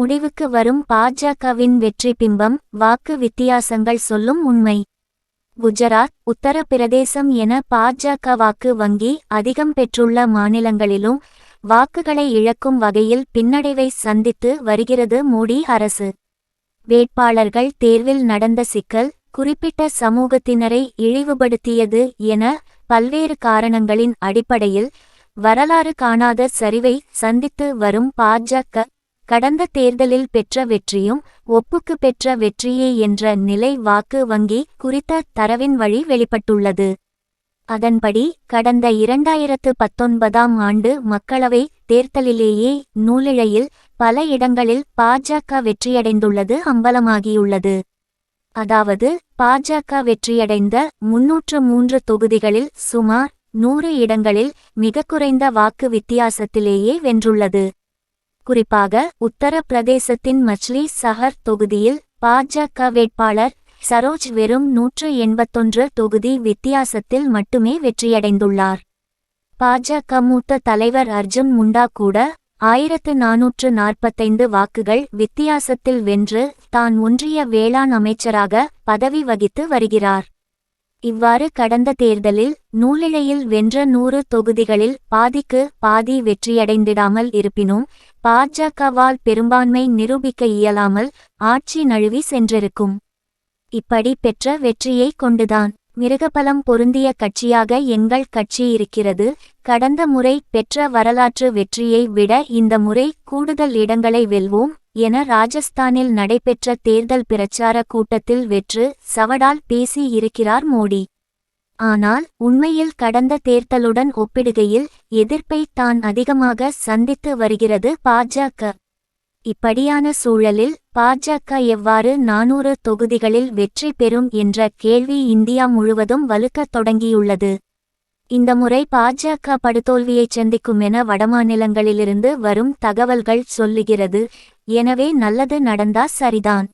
முடிவுக்கு வரும் பாஜகவின் வெற்றி பிம்பம் வாக்கு வித்தியாசங்கள் சொல்லும் உண்மை. குஜராத் உத்தரப்பிரதேசம் என பாஜக வாக்கு வங்கி அதிகம் பெற்றுள்ள மாநிலங்களிலும் வாக்குகளை இழக்கும் வகையில் பின்னடைவை சந்தித்து வருகிறது மோடி அரசு. வேட்பாளர்கள் தேர்வில் நடந்த சிக்கல் குறிப்பிட்ட சமூகத்தினரை இழிவுபடுத்தியது என பல்வேறு காரணங்களின் அடிப்படையில் வரலாறு காணாத சரிவை சந்தித்து வரும் பாஜக கடந்த தேர்தலில் பெற்ற வெற்றியும் ஒப்புக்கு பெற்ற வெற்றியே என்ற நிலை வாக்கு வங்கி குறித்த தரவின் வழி வெளிப்பட்டுள்ளது. அதன்படி கடந்த இரண்டாயிரத்து பத்தொன்பதாம் ஆண்டு மக்களவை தேர்தலிலேயே நூலிழையில் பல இடங்களில் பாஜக வெற்றியடைந்துள்ளது அம்பலமாகியுள்ளது. அதாவது பாஜக வெற்றியடைந்த முன்னூற்று மூன்று தொகுதிகளில் சுமார் நூறு இடங்களில் மிக குறைந்த வாக்கு வித்தியாசத்திலேயே வென்றுள்ளது. குறிப்பாக உத்தரப்பிரதேசத்தின் மச்லி சஹர் தொகுதியில் பாஜக வேட்பாளர் சரோஜ் வெறும் நூற்று எண்பத்தொன்று தொகுதி வித்தியாசத்தில் மட்டுமே வெற்றியடைந்துள்ளார். பாஜக மூத்த தலைவர் அர்ஜுன் முண்டா கூட ஆயிரத்து நாநூற்று நாற்பத்தைந்து வாக்குகள் வித்தியாசத்தில் வென்று தான் ஒன்றிய வேளாண் அமைச்சராக பதவி வகித்து வருகிறார். இவ்வாறு கடந்த தேர்தலில் நூலிழையில் வென்ற நூறு தொகுதிகளில் பாதிக்கு பாதி வெற்றியடைந்திடாமல் இருப்பினும் பாஜகவால் பெரும்பான்மை நிரூபிக்க இயலாமல் ஆட்சி நழுவி சென்றிருக்கும். இப்படி பெற்ற வெற்றியை கொண்டுதான். மிருகபலம் பொருந்திய கட்சியாக எங்கள் கட்சி இருக்கிறது. கடந்த முறை பெற்ற வரலாற்று வெற்றியை விட இந்த முறை கூடுதல் இடங்களை வெல்வோம் என ராஜஸ்தானில் நடைபெற்ற தேர்தல் பிரச்சார கூட்டத்தில் வெற்று சவடால் பேசி இருக்கிறார் மோடி. ஆனால் உண்மையில் கடந்த தேர்தலுடன் ஒப்பிடுகையில் எதிர்ப்பை தான் அதிகமாக சந்தித்து வருகிறது பாஜக இப்படியான சூழலில் பாஜக எவ்வாறு நானூறு தொகுதிகளில் வெற்றி பெறும் என்ற கேள்வி இந்தியா முழுவதும் வலுக்கத் தொடங்கியுள்ளது. இந்த முறை பாஜக படுதோல்வியைச் சந்திக்கும் என வடமாநிலங்களிலிருந்து வரும் தகவல்கள் சொல்லுகிறது. எனவே நல்லது நடந்தா சரிதான்.